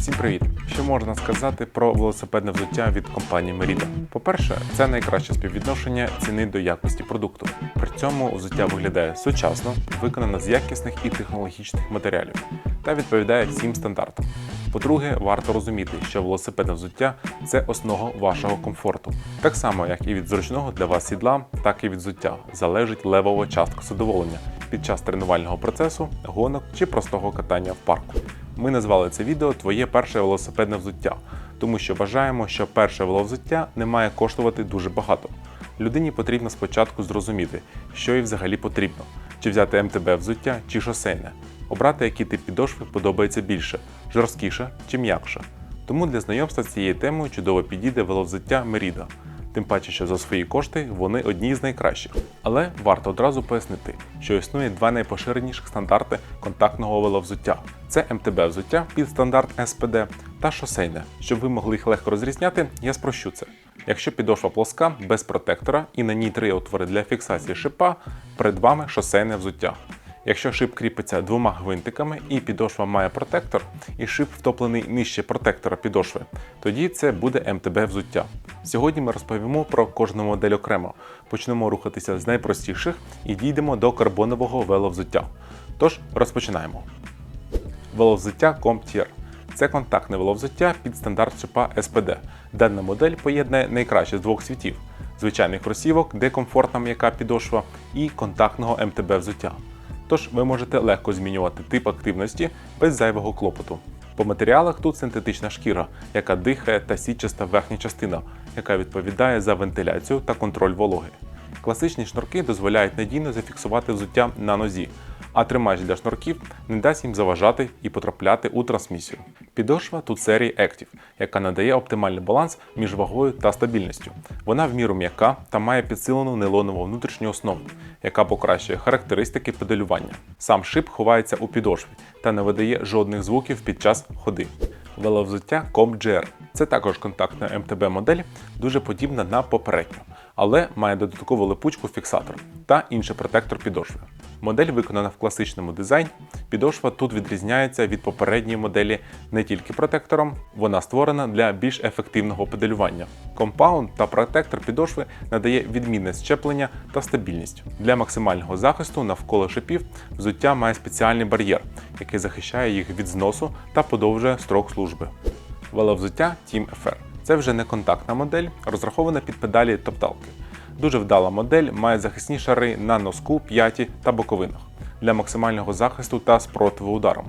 Всім привіт! Що можна сказати про велосипедне взуття від компанії Merida? По-перше, це найкраще співвідношення ціни до якості продукту. При цьому взуття виглядає сучасно, виконано з якісних і технологічних матеріалів та відповідає всім стандартам. По-друге, варто розуміти, що велосипедне взуття це основа вашого комфорту. Так само, як і від зручного для вас сідла, так і від взуття залежить левова частка задоволення під час тренувального процесу, гонок чи простого катання в парку. Ми назвали це відео Твоє перше велосипедне взуття, тому що вважаємо, що перше веловзуття не має коштувати дуже багато. Людині потрібно спочатку зрозуміти, що їй взагалі потрібно, чи взяти МТБ взуття чи шосейне, обрати, який тип підошви подобається більше, жорсткіше чи м'якше. Тому для знайомства з цією темою чудово підійде веловзуття Merida. Тим паче, що за свої кошти вони одні з найкращих. Але варто одразу пояснити, що існує два найпоширеніших стандарти контактного веловзуття: це МТБ взуття під стандарт СПД та шосейне. Щоб ви могли їх легко розрізняти, я спрощу це. Якщо підошва плоска без протектора і на ній три отвори для фіксації шипа, перед вами шосейне взуття. Якщо шип кріпиться двома гвинтиками і підошва має протектор, і шип втоплений нижче протектора підошви, тоді це буде МТБ взуття. Сьогодні ми розповімо про кожну модель окремо. Почнемо рухатися з найпростіших і дійдемо до карбонового веловзуття. Тож розпочинаємо. Веловзуття CompTier – це контактне веловзуття під стандарт шипа SPD. Дана модель поєднує найкраще з двох світів: звичайних кросівок, де комфортна м'яка підошва, і контактного МТБ взуття. Тож ви можете легко змінювати тип активності без зайвого клопоту. По матеріалах тут синтетична шкіра, яка дихає та сітчаста верхня частина, яка відповідає за вентиляцію та контроль вологи. Класичні шнурки дозволяють надійно зафіксувати взуття на нозі, а тримач для шнурків не дасть їм заважати і потрапляти у трансмісію. Підошва тут серії Active, яка надає оптимальний баланс між вагою та стабільністю. Вона в міру м'яка та має підсилену нейлонову внутрішню основу, яка покращує характеристики педалювання. Сам шип ховається у підошві та не видає жодних звуків під час ходи. Веловзуття CompGR – це також контактна МТБ модель, дуже подібна на попередню, але має додаткову липучку фіксатор та інший протектор підошви. Модель виконана в класичному дизайні. Підошва тут відрізняється від попередньої моделі не тільки протектором, вона створена для більш ефективного педалювання. Компаунд та протектор підошви надає відмінне щеплення та стабільність. Для максимального захисту навколо шипів взуття має спеціальний бар'єр, який захищає їх від зносу та подовжує строк служби. Веловзуття Team FR – це вже не контактна модель, розрахована під педалі топталки. Дуже вдала модель має захисні шари на носку, п'яті та боковинах для максимального захисту та спротиву ударом.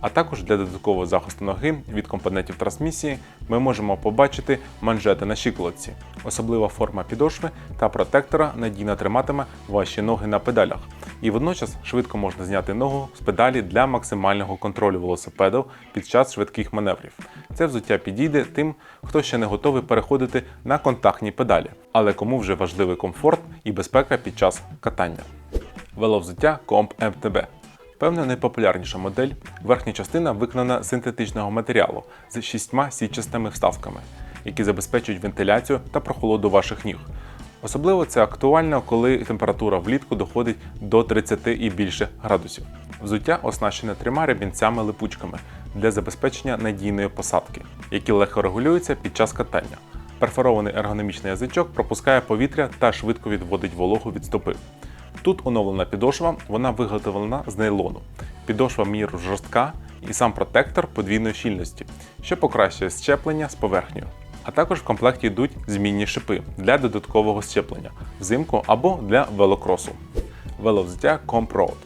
А також для додаткового захисту ноги від компонентів трансмісії ми можемо побачити манжети на щиколотці. Особлива форма підошви та протектора надійно триматиме ваші ноги на педалях. І водночас швидко можна зняти ногу з педалі для максимального контролю велосипеду під час швидких маневрів. Це взуття підійде тим, хто ще не готовий переходити на контактні педалі, але кому вже важливий комфорт і безпека під час катання. Веловзуття Comp MTB Певно, найпопулярніша модель. Верхня частина виконана з синтетичного матеріалу з шістьма сітчастими вставками, які забезпечують вентиляцію та прохолоду ваших ніг. Особливо це актуально, коли температура влітку доходить до 30 і більше градусів. Взуття оснащене трьома ремінцями-липучками для забезпечення надійної посадки, які легко регулюються під час катання. Перфорований ергономічний язичок пропускає повітря та швидко відводить вологу від стопи. Тут оновлена підошва, вона виготовлена з нейлону. Підошва міру жорстка і сам протектор подвійної щільності, що покращує щеплення з поверхнею. А також в комплекті йдуть змінні шипи для додаткового щеплення взимку або для велокросу. Веловзуття Comp Road.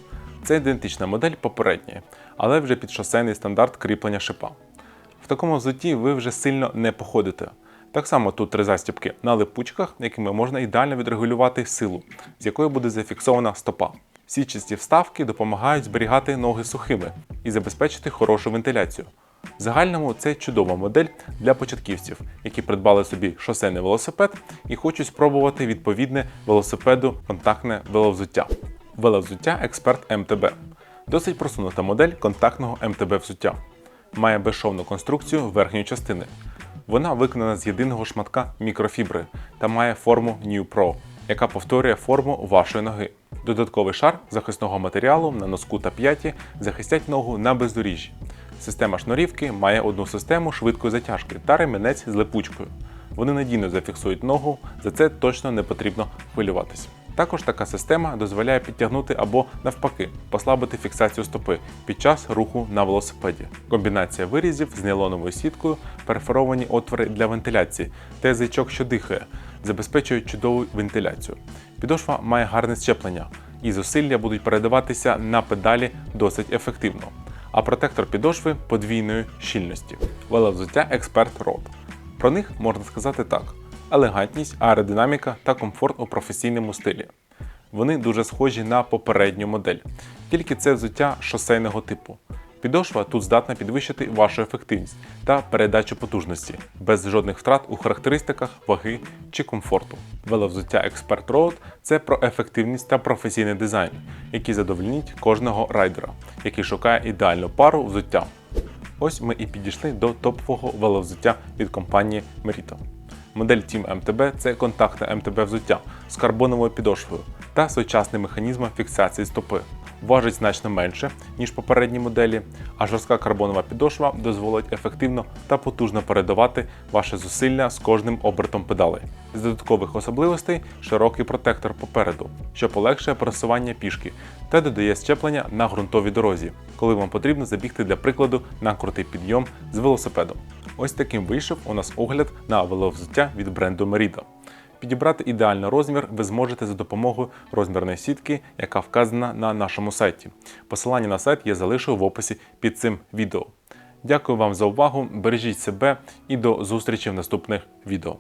Це ідентична модель попередньої, але вже під шосейний стандарт кріплення шипа. В такому взутті ви вже сильно не походите. Так само тут три застібки на липучках, якими можна ідеально відрегулювати силу, з якою буде зафіксована стопа. Січасті вставки допомагають зберігати ноги сухими і забезпечити хорошу вентиляцію. В загальному це чудова модель для початківців, які придбали собі шосейний велосипед і хочуть спробувати відповідне велосипеду контактне веловзуття. Веловзуття Експерт МТБ досить просунута модель контактного МТБ взуття. Має безшовну конструкцію верхньої частини. Вона виконана з єдиного шматка мікрофібри та має форму New Pro, яка повторює форму вашої ноги. Додатковий шар захисного матеріалу на носку та п'яті захистять ногу на бездоріжжі. Система шнурівки має одну систему швидкої затяжки та ремінець з липучкою. Вони надійно зафіксують ногу, за це точно не потрібно хвилюватись. Також така система дозволяє підтягнути або навпаки послабити фіксацію стопи під час руху на велосипеді. Комбінація вирізів з нейлоновою сіткою, перфоровані отвори для вентиляції та язичок, що дихає, забезпечують чудову вентиляцію. Підошва має гарне щеплення, і зусилля будуть передаватися на педалі досить ефективно. А протектор підошви подвійної щільності. Веловзуття Експерт Road. Про них можна сказати так: елегантність, аеродинаміка та комфорт у професійному стилі. Вони дуже схожі на попередню модель, тільки це взуття шосейного типу. Підошва тут здатна підвищити вашу ефективність та передачу потужності без жодних втрат у характеристиках ваги чи комфорту. Веловзуття Expert Road – це про ефективність та професійний дизайн, які задовольнять кожного райдера, який шукає ідеальну пару взуття. Ось ми і підійшли до топового веловзуття від компанії Merito. Модель Team MTB – це контактне МТБ взуття з карбоновою підошвою та сучасним механізмом фіксації стопи. Важить значно менше, ніж попередні моделі, а жорстка карбонова підошва дозволить ефективно та потужно передавати ваше зусилля з кожним обертом педалей. З додаткових особливостей широкий протектор попереду, що полегшує просування пішки та додає щеплення на ґрунтовій дорозі, коли вам потрібно забігти для прикладу на крутий підйом з велосипедом. Ось таким вийшов у нас огляд на веловзуття від бренду Merida. Підібрати ідеальний розмір ви зможете за допомогою розмірної сітки, яка вказана на нашому сайті. Посилання на сайт я залишу в описі під цим відео. Дякую вам за увагу, бережіть себе і до зустрічі в наступних відео.